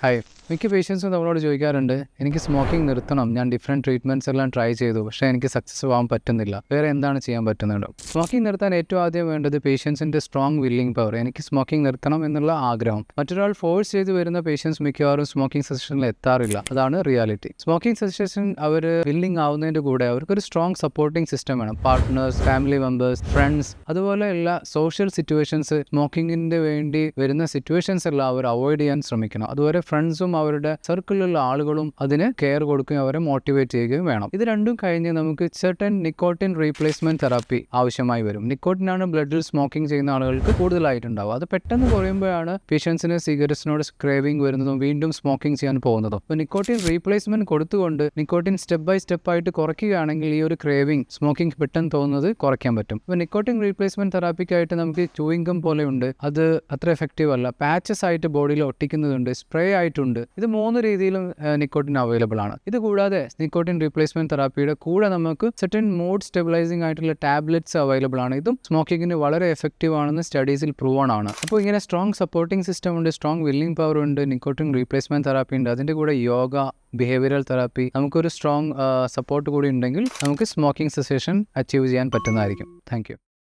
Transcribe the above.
系 മിക്ക പേഷ്യൻസും നമ്മളോട് ചോദിക്കാറുണ്ട് എനിക്ക് സ്മോക്കിംഗ് നിർത്തണം. ഞാൻ ഡിഫറെന്റ് ട്രീറ്റ്മെന്റ്സ് എല്ലാം ട്രൈ ചെയ്തു. പക്ഷേ എനിക്ക് സക്സസ് ആവാൻ പറ്റുന്നില്ല. വേറെ എന്താണ് ചെയ്യാൻ പറ്റുന്നത്? സ്മോക്കിംഗ് നിർത്താൻ ഏറ്റവും ആദ്യം വേണ്ടത് പേഷ്യൻസിന്റെ സ്ട്രോങ് വില്ലിംഗ് പവർ എനിക്ക് സ്മോക്കിംഗ് നിർത്തണം എന്നുള്ള ആഗ്രഹം. മറ്റൊരാൾ ഫോഴ്സ് ചെയ്ത് വരുന്ന പേഷ്യൻസ് മിക്കവാറും സ്മോക്കിംഗ് സെഷനിൽ എത്താറില്ല. അതാണ് റിയാലിറ്റി സ്മോക്കിംഗ് സെഷൻ അവർ വില്ലിംഗ് ആവുന്നതിന്റെ കൂടെ അവർക്കൊരു സ്ട്രോങ് സപ്പോർട്ടിംഗ് സിസ്റ്റം വേണം. പാർട്ട്നേഴ്സ് ഫാമിലി മെമ്പേഴ്സ് ഫ്രണ്ട്സ് അതുപോലെയുള്ള സോഷ്യൽ സിറ്റുവേഷൻസ് സ്മോക്കിങ്ങിന്റെ വേണ്ടി വരുന്ന സിറ്റുവേഷൻസ് എല്ലാം അവർ അവോയ്ഡ് ചെയ്യാൻ ശ്രമിക്കണം. അതുപോലെ ഫ്രണ്ട്സും അവരുടെ സർക്കിളിലുള്ള ആളുകളും അതിന് കെയർ കൊടുക്കുകയും അവരെ മോട്ടിവേറ്റ് ചെയ്യുകയും വേണം. ഇത് രണ്ടും കഴിഞ്ഞ് നമുക്ക് സെർട്ടൻ നിക്കോട്ടിൻ റീപ്ലേസ്മെന്റ് തെറാപ്പി ആവശ്യമായി വരും. നിക്കോട്ടിനാണ് ബ്ലഡിൽ സ്മോക്കിംഗ് ചെയ്യുന്ന ആളുകൾക്ക് കൂടുതലായിട്ടുണ്ടാവും അത് പെട്ടെന്ന് കുറയുമ്പോഴാണ് പേഷ്യൻസിന് സിഗരറ്റ്സിനോട് ക്രേവിംഗ് വരുന്നതും വീണ്ടും സ്മോക്കിംഗ് ചെയ്യാൻ പോകുന്നതും. അപ്പോൾ നിക്കോട്ടിൻ റീപ്ലേസ്മെന്റ് കൊടുത്തുകൊണ്ട് നിക്കോട്ടിൻ സ്റ്റെപ്പ് ബൈ സ്റ്റെപ്പ് ആയിട്ട് കുറയ്ക്കുകയാണെങ്കിൽ ഈ ഒരു ക്രേവിംഗ് സ്മോക്കിംഗ് പെട്ടെന്ന് തോന്നുന്നത് കുറയ്ക്കാൻ പറ്റും. അപ്പോൾ നിക്കോട്ടിൻ റീപ്ലേസ്മെന്റ് തെറാപ്പിക്കായിട്ട് നമുക്ക് ചൂയിങ്കം പോലെയുണ്ട്. അത് അത്ര എഫക്റ്റീവ് അല്ല. പാച്ചസ് ആയിട്ട് ബോഡിയിൽ ഒട്ടിക്കുന്നതുണ്ട് സ്പ്രേ ആയിട്ടുണ്ട്. ഇത് മൂന്ന് രീതിയിലും നിക്കോട്ടിൻ അവൈലബിൾ ആണ്. ഇത് കൂടാതെ നിക്കോട്ടിൻ റീപ്ലേസ്മെന്റ് തെറാപ്പിയുടെ കൂടെ നമുക്ക് സെറ്റൻ മൂഡ് സ്റ്റെബിലൈസിംഗ് ആയിട്ടുള്ള ടാബ്ലറ്റ്സ് അവൈലബിൾ ആണ്. ഇതും സ്മോക്കിങ്ങിന് വളരെ എഫക്റ്റീവ് ആണെന്ന് സ്റ്റഡീസിൽ പ്രൂവൺ ആണ്. അപ്പോൾ ഇങ്ങനെ സ്ട്രോങ് സപ്പോർട്ടിംഗ് സിസ്റ്റം ഉണ്ട് സ്ട്രോങ് വില്ലിംഗ് പവർ ഉണ്ട് നിക്കോട്ടിൻ റീപ്ലേസ്മെന്റ് തെറാപ്പി ഉണ്ട്. അതിന്റെ കൂടെ യോഗ ബിഹേവിയറൽ തെറാപ്പി നമുക്കൊരു സ്ട്രോങ് സപ്പോർട്ട് കൂടി ഉണ്ടെങ്കിൽ നമുക്ക് സ്മോക്കിംഗ് സെസേഷൻ അച്ചീവ് ചെയ്യാൻ പറ്റുന്നതായിരിക്കും. താങ്ക്